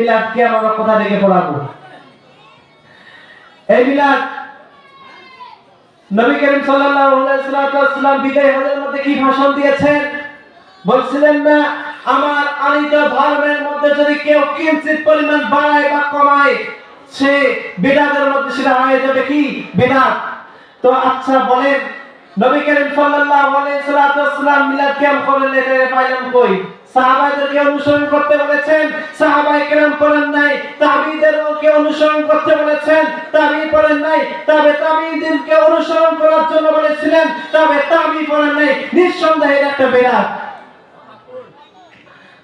মিলাদকে আমরা কোথা থেকে পড়াবো? এই নবী করিম সাল্লাল্লাহু আলাইহি ওয়াসাল্লাম বিদায় হজের মধ্যে কি ভাষণ দিয়েছেন? বলছিলেন, না, আমার আনিত ধর্মের মধ্যে যদি কেউ কিঞ্চিত পরিমাণ বাড়ায় বা কমায়, সে বেদাতের মধ্যে সেটা হয়ে যাবে কি? বেদাত। তো আচ্ছা বলেন নবী করিম সাল্লাল্লাহু আলাইহি ওয়াসাল্লাম মিলাদ কিয়াম করে লেখে পাইলাম কই? সাহাবাদেরকে অনুসরণ করতে বলেছেন, সাহাবায়ে কেরাম করেন নাই, তাবিদেরকে অনুসরণ করতে বলেছেন, তাবি করেন নাই, তবে তাবিদেরকে অনুসরণ করার জন্য বলেছিলেন, তবে তাবি পড়েন নাই। নিঃসন্দেহে একটা বিরাট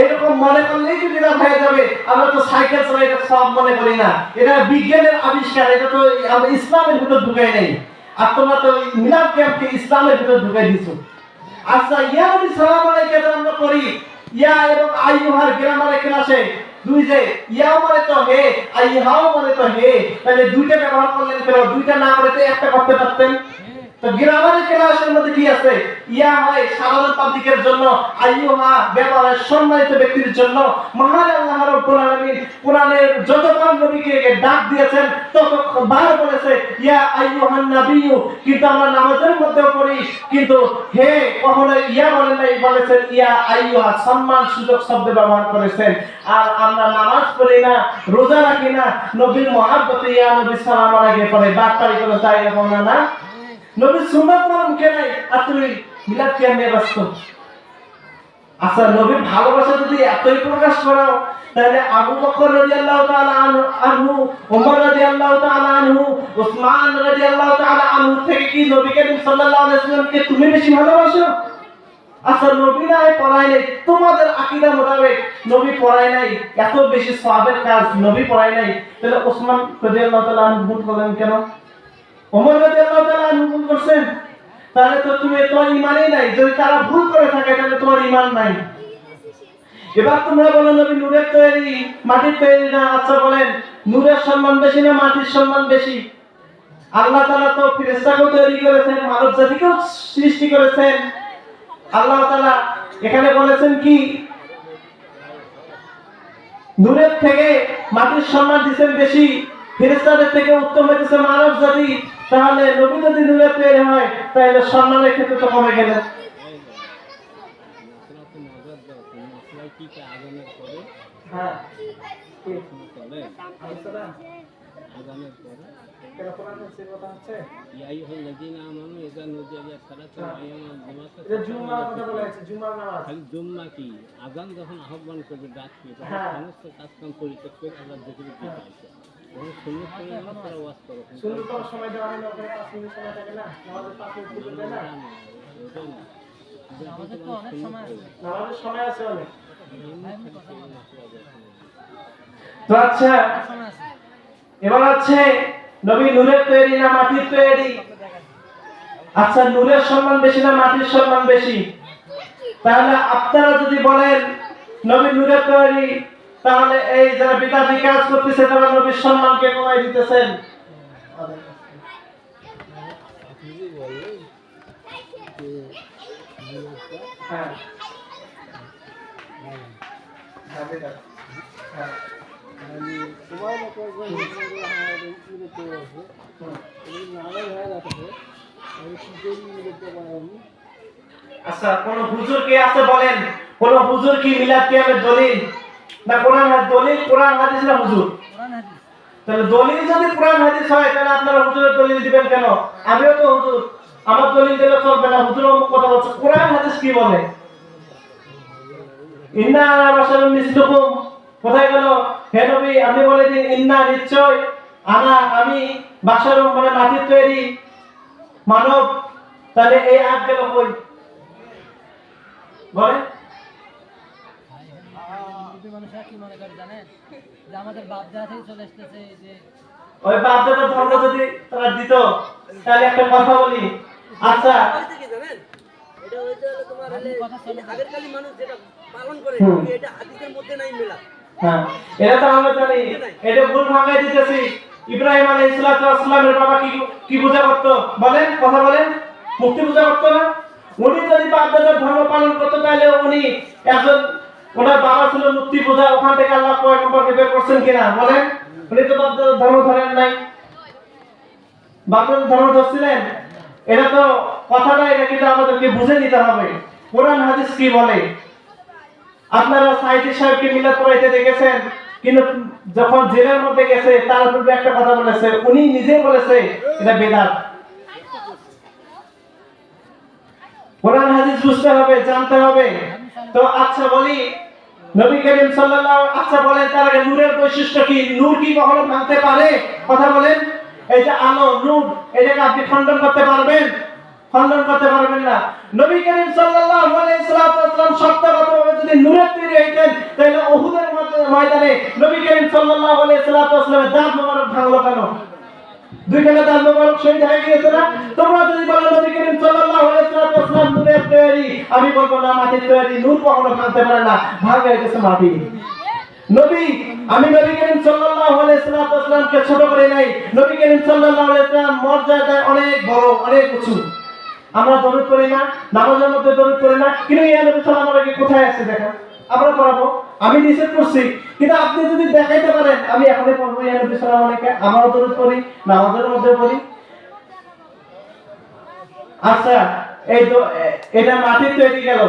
এরকম মনে করলেই হয়ে যাবে। আমরা তো সাইকেল চালাই, এটা সব মনে করি না। এটা বিজ্ঞানের আবিষ্কার, এটা তো আমরা ইসলামের ভিতর ঢুকাই নেই। আর তোমরা তো মিলাদ ক্যাম্পকে ইসলামের ভিতর ঢুকাই দিছো। আচ্ছা ইয়া নবী সালাম আমরা করি ইয়া এবং আইয়ুহার গ্রামারে ক্লাসে দুই যে, ইয়াও মানে তো হে আইহাও মানে তো হে। তাহলে দুইটা ব্যবহার করলেন কেন? দুইটা না করে তো একটা করতে পারতেন? তো গ্রামারে ক্লাসের মধ্যে কি আছে? ইয়া হয় সাধারণ পাবলিকের জন্য, আইয়ুহা সম্মানিত ব্যক্তির জন্য। মহান আল্লাহ আলামিন কোরআনের নবীকে ডাক দিয়েছেন ততবার বলেছে, ইয়া আইয়ুহান কিন্তু আমরা নামাজের মধ্যেও পড়ি, কিন্তু হে কখনো ইয়া বলেন নাই, বলেছেন, ইয়া আইয়ুহা সম্মান সুযোগ শব্দ ব্যবহার করেছেন। আর আমরা নামাজ পড়ি না, রোজা রাখি না, নবীর মহাব্বতে ইয়া নবী সালাম আলাইহি পড়ে বাটপাড়ি করে তাই না না? নবীর সুন্নাত তোমার মুখে নাই, আর তুমি মিলাদ কি নিয়ে ব্যস্ত। আচ্ছা নবীর ভালোবাসা যদি এতই প্রকাশ করাও, তাহলে আবু বকর রাদিয়াল্লাহু তাআলা আনহু ওমর রাদিয়াল্লাহু তাআলা আনহু, উসমান রাদিয়াল্লাহু তাআলা আনহু থেকে কি নবী করিম সাল্লাল্লাহু আলাইহি ওয়াসাল্লামকে তুমি বেশি ভালোবাসো? আচ্ছা নবী নাই, পড়ায় নাই, তোমাদের আকীদা মোতাবেক নবী পড়ায় নাই, এত বেশি সওয়াবের কাজ নবী পড়ায় নাই। তাহলে ওসমান রাদিয়াল্লাহু তাআলা আনহু ভুল করলেন কেন? ওমর রাদিয়াল্লাহু তাআলা ভুল করছেন, তাহলে তো তুমি তোমার ইমানই নাই, যদি তারা ভুল করে থাকে, তাহলে তোমার ইমান নাই। এবার তোমরা বলো, নবী নূরের তৈরি, মাটির তৈরি না? আচ্ছা বলেন, নূরের সম্মান বেশি না মাটির সম্মান বেশি? আল্লাহ তাআলা তো ফেরেশতাকেও তৈরি করেছেন, মানব জাতিকেও সৃষ্টি করেছেন। আল্লাহ তাআলা এখানে বলেছেন কি? নূরের থেকে মাটির সম্মান দিচ্ছেন বেশি, ফেরেশতাদের থেকে উত্তম হইতেছে মানব জাতি। তাহলে নবী যদি তৈরি হয় তাহলে সম্মানের ক্ষেত্রে তো কমে গেলেন হ্যাঁ। জুম্মা কি আজান যখন আহ্বান করবে ডাকবে তখন হ্যাঁ। সমস্ত কাজকাম পরিত্যাগ করে আল্লাহ দেখে আচ্ছা এবার আছে নবী নূরের তৈরি না মাটির তৈরি? আচ্ছা নূরের সম্মান বেশি না মাটির সম্মান বেশি? তাহলে আপনারা যদি বলেন, নবী নূরের তৈরি তাহলে এই যারা বিদাতি কাজ করতেছে, তারা নবীর সম্মানকে কমাই দিতেছেন। হ্যাঁ। আমি আমি কি আচ্ছা কোন হুজুর কে আছে বলেন? কোন হুজুর কি মিলাদ কিয়ামের দলিল? না কোরআন দলিল কোরআন হাদিস না হুজুর? তাহলে দলিল যদি কোরআন হাদিস হয় তাহলে আপনারা হুজুরের দলিল দিবেন কেন? আমিও তো হুজুর আমার দলিল দিলে চলবে না হুজুর অমুক কথা বলছে। কোরআন হাদিস কি বলে? ইন্না বাশারুম মিসলুকুম। কোথায় গেল? হে নবী আপনি বলে দিন ইন্না নিশ্চয় আনা আমি বাশারুম মানে মাটির তৈরি। মানব তাহলে এই আগ গেল কই? বলে মানুষরা কি মনে করে জানেন? যে আমাদের বাপ দাদা থেকে চলে আসতেছে যে ওই বাপ দাদার ধর্ম যদি তারা দিত তাহলে একটা কথা বলি। আচ্ছা। হয়েছে কি জানেন? এটা হয়েছে হলো তোমার হলে এই যে আগের কালে মানুষ যেটা পালন করে এটা হাদিসের মধ্যে নাই মেলা। হ্যাঁ। এটা তো আমরা জানি। এটা ভুল ভাঙাই দিতেছি। ইব্রাহিম আলাইহিস সালাতু বাবা কি কি পূজা করতো বলেন কথা বলেন। মুক্তি পূজা করতো না? উনি যদি বাপদাদার ধর্ম পালন করতো তাহলে উনি একজন ওনার বাবা ছিল মূর্তি পূজা, ওখান থেকে আল্লাহ পয়গম্বরকে বের করছেন কিনা বলেন? উনি তো বাপদাদার ধর্ম ধরেন নাই। বাপদাদার ধর্ম ধরছিলেন? এটা তো কথাটা এটা কিন্তু আমাদেরকে বুঝে নিতে হবে। কোরআন, হাদিস কি বলে? আপনারা সাইদি সাহেবকে মিলাদ পড়াইতে দেখেছেন, কিন্তু যখন জেলের মধ্যে গেছে, তার পূর্বে একটা কথা বলেছে। উনি নিজে বলেছে, এটা বেদাত। কোরআন, হাদিস বুঝতে হবে, জানতে হবে। তো আচ্ছা বলি নবী করিম সাল্লাল্লাহু আচ্ছা বলেন, তার আগে নূরের বৈশিষ্ট্য কি? নূর কি কখনো ভাঙতে পারে? কথা বলেন। এই যে আলো, নূর এটাকে আপনি খণ্ডন করতে পারবেন। খণ্ডন করতে পারবেন না। নবী করিম সাল্লাল্লাহু আলাইহি ওয়াসাল্লাম সত্যগতভাবে যদি নূরের তৈরি হইতেন, তাহলে উহুদের ময়দানে- নবী করিম সাল্লাল্লাহু আলাইহি ওয়াসাল্লামের দাঁত মোবারক ভাঙলো কেন? দুইখানে দাঁত মোবারক শহীদ হয়ে গিয়েছে না? তোমরা যদি বলো, নবী করিম সাল্লাল্লাহু আলাইহি ওয়াসাল্লাম তৈরি। আমি বলব না, মাটির তৈরি। নূর কখনো ভাঙতে পারে না। ভাঙে গেছে মাটি। নবী, আমি নবী করিম সাল্লাল্লাহু আলাইহি ছোট করে নাই। নবী করিম সাল্লাল্লাহু আলাইহি অনেক বড়, অনেক উঁচু। আমরা দরুদ করি না, নামাজের মধ্যে দরুদ করি না। কিন্তু ইয়া নবী সাল্লাল্লাহু আলাইহি কোথায় আছে আমরা পড়াবো। আমি নিষেধ করছি। কিন্তু আপনি যদি দেখাইতে পারেন, আমি এখনই পড়ব ইয়া নবী সাল্লাল্লাহু আলাইহি আমরাও দরুদ করি নামাজের মধ্যে পড়ি। আচ্ছা এই তো এটা মাটির তৈরি গেল।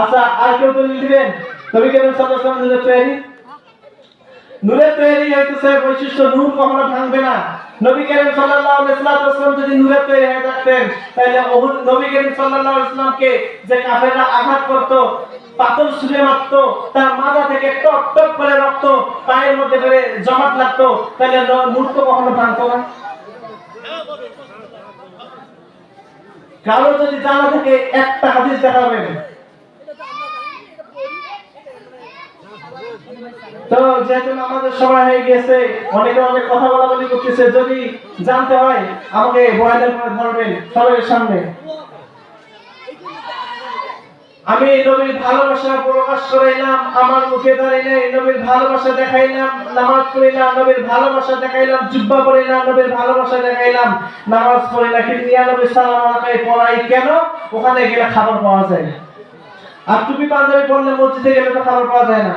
আচ্ছা আর কেউ দলিল দিবেন করিম সাল্লাল্লাহু আলাইহি ওয়াসাল্লাম তৈরি? নূরের তৈরি হইতেছে বৈশিষ্ট্য, নূর কখনো ভাঙবে না। নবী করিম সাল্লাল্লাহু আলাইহি ওয়াসাল্লাম যদি নূরের তৈরি হয়ে থাকতেন, তাহলে ওহুদ নবী করিম সাল্লাল্লাহু আলাইহি ওয়াসাল্লামকে যে কাফেররা আঘাত করত, পাথর ছুঁড়ে মারত, তার মাথা থেকে টপ টপ করে রক্ত পায়ের মধ্যে করে জমাট লাগতো, তাহলে নূর তো কখনো ভাঙতো না। কারও যদি জানা থাকে, একটা হাদিস দেখাবেন। তো যেহেতু আমাদের সময় হয়ে গেছে, অনেকে অনেক কথা বলা বলি করতেছে, যদি জানতে হয়, আমাকে বয়ালের ধরবেন সবাই সামনে। আমি নবীর ভালোবাসা প্রকাশ করাইলাম, আমার মুখে দাঁড়াইলে নবীর ভালোবাসা দেখাইলাম, নামাজ পড়িলাম নবীর ভালোবাসা দেখাইলাম, জুব্বা পড়িলাম নবীর ভালোবাসা দেখাইলাম, নামাজ পড়িলাম কিন্তু ইয়া নবী সালাম পড়াই কেন? ওখানে গেলে খাবার পাওয়া যায় আর তুমি পাঞ্জাবি পরলে মসজিদে গেলে তো খাবার পাওয়া যায় না।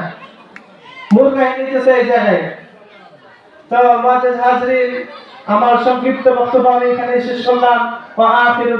মূল কাহিনী হচ্ছে এই জায়গায়। তো মাঝে আমার সংক্ষিপ্ত বক্তব্য আমি এখানে শেষ করলাম। ওয়া আখিরু